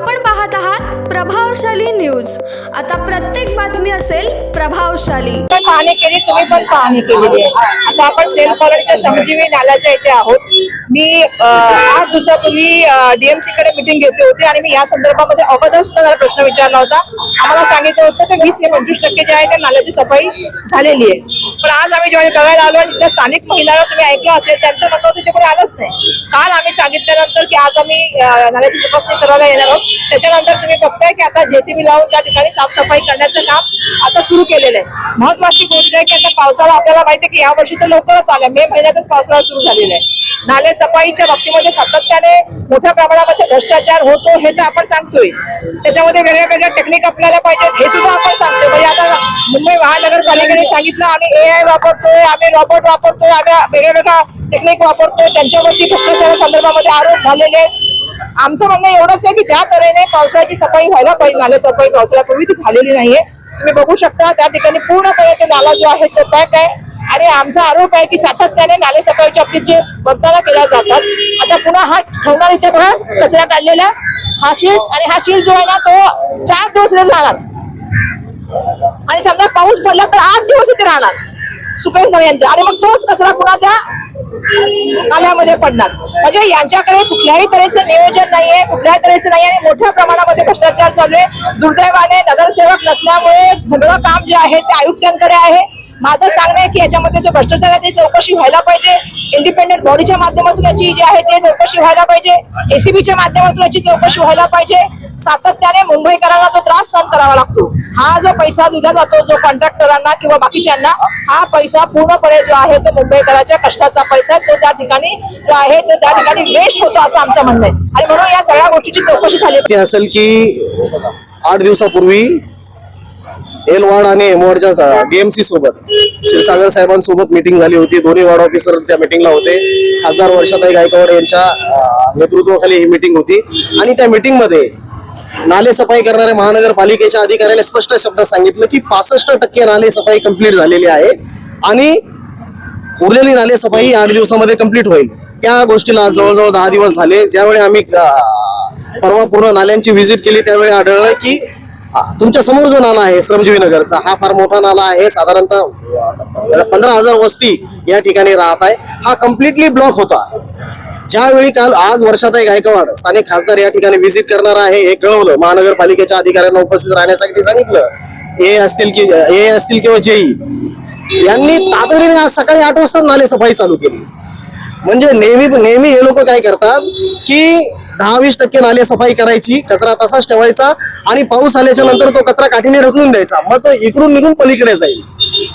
आपण पाहत आहात प्रभावशाली न्यूज. आता प्रत्येक बातमी असेल प्रभावशाली. पण पाहणी केली तुम्ही पण पाहणी केलेली आहे. आता आपण सेल कॉलनीच्या श्रमजीवी नाल्याच्या इथे आहोत. मी आठ दिवसापूर्वी डीएमसी कडे मिटिंग घेतली होती आणि मी या संदर्भामध्ये अगोदर सुद्धा जरा प्रश्न विचारला होता. आम्हाला सांगितलं होतं ते वीस ते पंचवीस टक्के जे आहे त्या नाल्याची सफाई झालेली आहे. पण आज आम्ही जेव्हा कळायला आलो आणि त्या स्थानिक महिलांना तुम्ही ऐकलं असेल त्यांचं म्हणणं होतं ते कोणी आलंच नाही. काल आम्ही सांगितल्यानंतर की आज आम्ही नाल्याची तपासणी करायला येणार आहोत. त्याच्यानंतर तुम्ही आहे की आता जेसीबी लावून त्या ठिकाणी साफसफाई करण्याचं काम आता सुरू केलेलं आहे. महत्वाची गोष्ट आहे की आता पावसाळा आपल्याला माहिती आहे की या वर्षी तर लवकरच आला. मे महिन्यातच पावसाळा सुरू झालेला आहे. नाले सफाईच्या बाबतीमध्ये सातत्याने मोठ्या प्रमाणामध्ये भ्रष्टाचार होतो हे तर आपण सांगतोय. त्याच्यामध्ये वेगळ्या वेगळ्या टेक्निक आपल्याला पाहिजेत हे सुद्धा आपण सांगतोय. म्हणजे आता मुंबई महानगरपालिकेने सांगितलं आम्ही ए आय वापरतोय आम्ही रॉबोट वापरतोय आम्ही वेगळ्या वेगळ्या टेक्निक वापरतोय. त्यांच्यावरती भ्रष्टाचारा संदर्भामध्ये आरोप झालेले आहेत. आमचं म्हणणं एवढंच आहे की ज्या तऱ्हेने पावसाळ्याची सफाई व्हायला पाहिजे नाले सफाई पावसाळ्यापूर्वी ती झालेली नाहीये. तुम्ही बघू शकता त्या ठिकाणी पूर्णपणे तो नाला जो आहे तो पॅक आहे. आणि आमचा आरोप आहे की सातत्याने नाले सफाईच्या बाबतीत जे बघताना केल्या जातात आता पुन्हा हा ठेवणार इथे बघा कचरा काढलेला हा शीट आणि हा शीट जो आहे ना तो चार दिवस इथे राहणार. आणि समजा पाऊस पडला तर आठ दिवस इथे राहणार. सुपेपर्यंत आणि मग तोच कचरा पुन्हा त्या आल्यामध्ये पडणार. म्हणजे यांच्याकडे कुठल्याही तऱ्हेचं नियोजन नाहीये कुठल्याही तऱ्हेचं नाही आणि मोठ्या प्रमाणामध्ये भ्रष्टाचार चालू आहे. दुर्दैवाने नगरसेवक नसल्यामुळे सगळं काम जे आहे ते आयुक्तांकडे आहे. माझं सांगणं आहे की याच्यामध्ये जो भ्रष्टाचार आहे ते चौकशी व्हायला पाहिजे. इंडिपेंडेंट बॉडीच्या माध्यमातून याची जी आहे ते चौकशी व्हायला पाहिजे. एसीबीच्या माध्यमातून याची चौकशी व्हायला पाहिजे. सातत्याने मुंबईकरांना जो त्रास सहन करावा लागतो हा जो पैसा दिला जातो जो कॉन्ट्रॅक्टरांना किंवा बाकीच्यांना हा पैसा पूर्णपणे जो आहे तो मुंबईकरांच्या कष्टाचा पैसा तो त्या ठिकाणी जो आहे तो त्या ठिकाणी वेस्ट होतो असं आमचं म्हणणं आहे. आणि म्हणून या सगळ्या गोष्टीची चौकशी झाली असेल की आठ दिवसापूर्वी एल वार्ड आणि एम वॉर्डच्या डीएमसी सोबत क्षीरसागर साहेबांसोबत मीटिंग झाली होती. दोन्ही वार्ड ऑफिसर त्या मीटिंगला होते. खासदार वर्षाताई गायकवाड यांच्या नेतृत्वाखाली ही मीटिंग होती. आणि त्या मिटिंगमध्ये नाले सफाई करणाऱ्या महानगरपालिकेच्या अधिकाऱ्याने स्पष्ट शब्दात सांगितलं की पासष्ट टक्के नाले सफाई कंप्लीट झालेली आहे आणि उरलेली नाले सफाई आठ दिवसामध्ये कंप्लीट होईल. त्या गोष्टीला जवळजवळ दहा दिवस झाले. ज्यावेळी आम्ही परवा पूर्ण नाल्यांची व्हिजिट केली त्यावेळी आढळलं की तुमच्यासमोर जो नाला आहे श्रमजीवी नगरचा हा फार मोठा नाला आहे. साधारणतः पंधरा हजार वस्ती या ठिकाणी राहत आहे. हा कम्प्लिटली ब्लॉक होता. ज्यावेळी काल आज वर्षाताई गायकवाड स्थानिक खासदार या ठिकाणी व्हिजिट करणार आहे हे कळवलं. महानगरपालिकेच्या अधिकाऱ्यांना उपस्थित राहण्यासाठी सांगितलं. ए असतील की ए असतील किंवा जेई यांनी तातडीने आज सकाळी आठ वाजता नाले सफाई चालू केली. म्हणजे नेहमी नेहमी हे लोक काय करतात की दहा वीस टक्के नाले सफाई करायची कचरा तसाच ठेवायचा आणि पाऊस आल्याच्यानंतर तो कचरा काठीने ढकलून द्यायचा. मग तो इकडून निघून पलीकडे जाईल.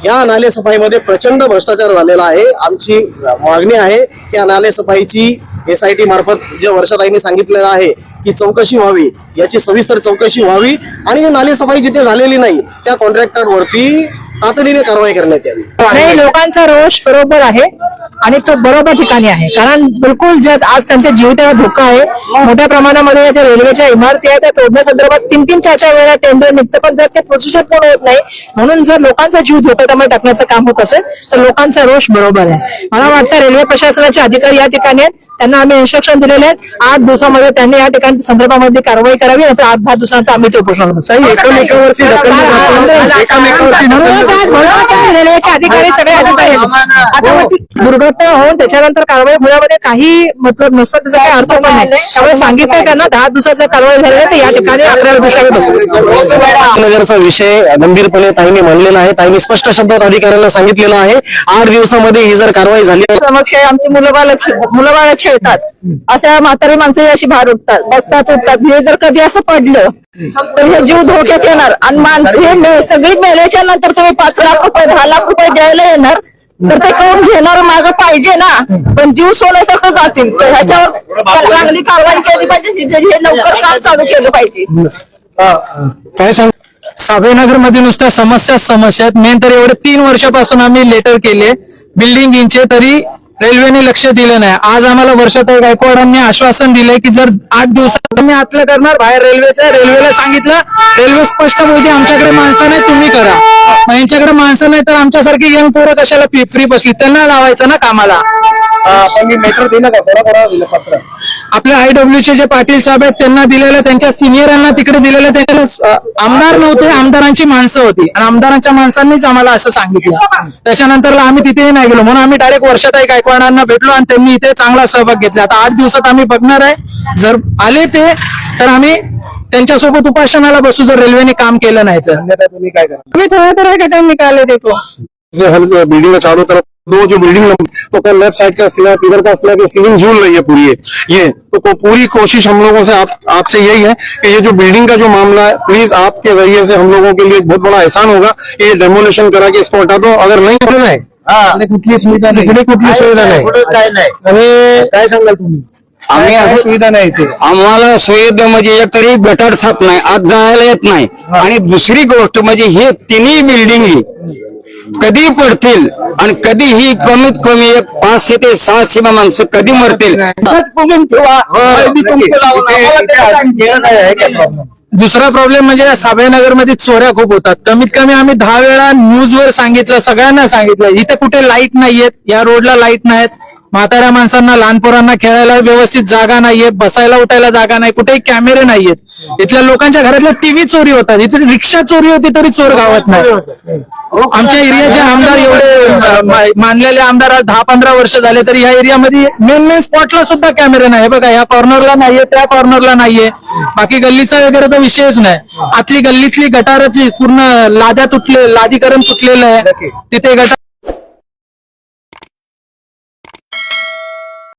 या नाले सफाईमध्ये प्रचंड भ्रष्टाचार झालेला आहे. आमची मागणी आहे की या नाले सफाईची एस आय टी मार्फत जे वर्षाताईंनी सांगितलेलं आहे की चौकशी व्हावी. याची सविस्तर चौकशी व्हावी. आणि नाले सफाई जिथे झालेली नाही त्या कॉन्ट्रॅक्टरवरती तातडीने कारवाई करण्यात यावी. नाही लोकांचा रोष बरोबर आहे. आणि तो बरोबर ठिकाणी आहे. कारण बिलकुल जे आज त्यांच्या जीविताला धोका आहे मोठ्या प्रमाणामध्ये ज्या रेल्वेच्या इमारती आहेत त्या तोडण्यासंदर्भात तीन तीन चार चार वेळा टेंडर निघतं पण जर ते प्रोसिजर पूर्ण होत नाही. म्हणून जर लोकांचा जीव धोक्यामध्ये टाकण्याचं काम होत असेल तर लोकांचा रोष बरोबर आहे. मला वाटतं रेल्वे प्रशासनाचे अधिकारी या ठिकाणी आहेत. त्यांना आम्ही इन्स्ट्रक्शन दिलेले आहेत. आठ दिवसामध्ये त्यांनी या ठिकाणी संदर्भामध्ये कारवाई करावी नाही आठ दहा दिवसानंतर आम्ही ते उपोषण ढकलण्यात- एकामेकावरती म्हणूनच आज- म्हणूनच आज रेल्वेचे अधिकारी सगळे अधिकारी आहेत. दुर्घटना होऊन त्याच्यानंतर कारवाई होण्यामध्ये काही मतलब नसतं त्याचा काही अर्थ पण नाही. त्यामुळे सांगितलं त्यांना दहा दिवसाचा कारवाई झाली तर या ठिकाणी अकरा दिवसावे बसू. नगरचा विषय गंभीरपणे ताईंनी मांडलेला आहे. ताईंनी स्पष्ट शब्दात अधिकाऱ्यांना सांगितलेलं आहे. आठ दिवसामध्ये ही जर कारवाई झाली समक्ष आमची मुलं बाळ मुलं बाळ खेळतात. अशा म्हातारी माणसं अशी बाहेर उठतात बसतात उठतात. हे जर कधी असं पडलं तर हे जीव धोक्यात येणार. आणि माणसं हे मे- सगळी मेल्याच्या नंतर तुम्ही पाच लाख रुपये दहा लाख रुपये द्यायला येणार. तर ते कोण घेणार माग पाहिजे ना. पण जीव सोन्यासारखं जातील. तर ह्याच्यावर चांगली कारवाई केली पाहिजे जे- हे लवकर काम चालू केलं पाहिजे. काय सांग साबेनगरमध्ये नुसत्या समस्या समस्या आहेत. मेन तर एवढे तीन वर्षापासून आम्ही लेटर केले. बिल्डिंगचे तरी रेल्वेने लक्ष दिलं नाही. आज आम्हाला वर्षाताई गायकवाडांनी आश्वासन दिलंय की जर आठ दिवसात आम्ही आतलं करणार बाहेर रेल्वेचं रेल्वेला सांगितलं. रेल्वे स्पष्ट बोलते आमच्याकडे माणसं नाही तुम्ही करा. मग यांच्याकडे माणसं नाही तर आमच्यासारखी यंग पोरं कशाला फ्री बसली? त्यांना लावायचं ना कामाला. पण मी लेटर दिलं का? बरोबर दिलं पत्र. आपल्या आयडब्ल्यूचे जे पाटील साहेब आहेत त्यांना दिलेलं त्यांच्या सिनियरांना तिकडे दिलेलं त्यांच्या आमदार नव्हते आमदारांची माणसं होती. आणि आमदारांच्या माणसांनीच आम्हाला असं सांगितलं. त्याच्यानंतरला आम्ही तिथेही नाही गेलो. म्हणून आम्ही डायरेक्ट वर्षाताई गायकवाडांना भेटलो आणि त्यांनी इथे चांगला सहभाग घेतला. आता आठ दिवसात आम्ही बघणार आहे. जर आले ते तर आम्ही त्यांच्यासोबत उपासनाला बसू जर रेल्वेने काम केलं नाही तर तुम्ही काय करा अभी थोड़ा थोड़ा का टाइम निकाले देखो बिल्डिंग का चारों तरफ दो जो बिल्डिंग तो क्या लेफ्ट साइड का स्लैब इधर का स्लैब ये सीलिंग झूल रही है पूरी ये ये तो को- पूरी कोशिश हम लोगों से आप आपसे यही है कि ये जो बिल्डिंग का जो मामला है प्लीज आपके जरिए से हम लोगों के लिए बहुत बड़ा एहसान होगा ये डेमोलेशन करा के इसको हटा दो अगर नहीं होना नाही कुठली सुविधा नाही कुठली सुविधा नाही काय सांगाल तुम्ही आम्ही काय आता- सुविधा नाही इथे? आम्हाला सुविधा म्हणजे एक तरी गटार साफ नाही आत जायला येत नाही. आणि दुसरी गोष्ट म्हणजे हे तिन्ही बिल्डिंग कधी पडतील आणि कधी ही कमीत कमी एक पाचशे ते सहाशे माणसं कधी मरतील? ठेवा. लावून आम्हाला त्याच्यात दुसरा प्रॉब्लेम म्हणजे साबेनगरमध्ये चोऱ्या खूप होतात. कमीत कमी आम्ही दहा वेळा न्यूजवर सांगितलं सगळ्यांना सांगितलं इथे कुठे लाइट नाहीयेत या रोडला लाइट नाहीत म्हाताऱ्या माणसांना लहान पोरांना खेळायला व्यवस्थित जागा नाहीये बसायला उठायला जागा नाही कुठेही कॅमेरे नाहीयेत. इथल्या लोकांच्या घरातल्या टीव्ही चोरी होतात इथे रिक्षा चोरी होती तरी चोर गावात नाही. आमच्या एरियाचे आमदार एवढे मानलेले आमदार आज दहा पंधरा वर्ष झाले तरी या एरियामध्ये मेन मेन स्पॉटला सुद्धा कॅमेरे नाही. बघा या कॉर्नरला नाहीये त्या कॉर्नरला नाहीये. बाकी गल्लीचा वगैरे तर विषयच नाही. आतली गल्लीतली गटाराची पूर्ण लाद्या तुटले लादीकरण तुटलेलं आहे. तिथे गटार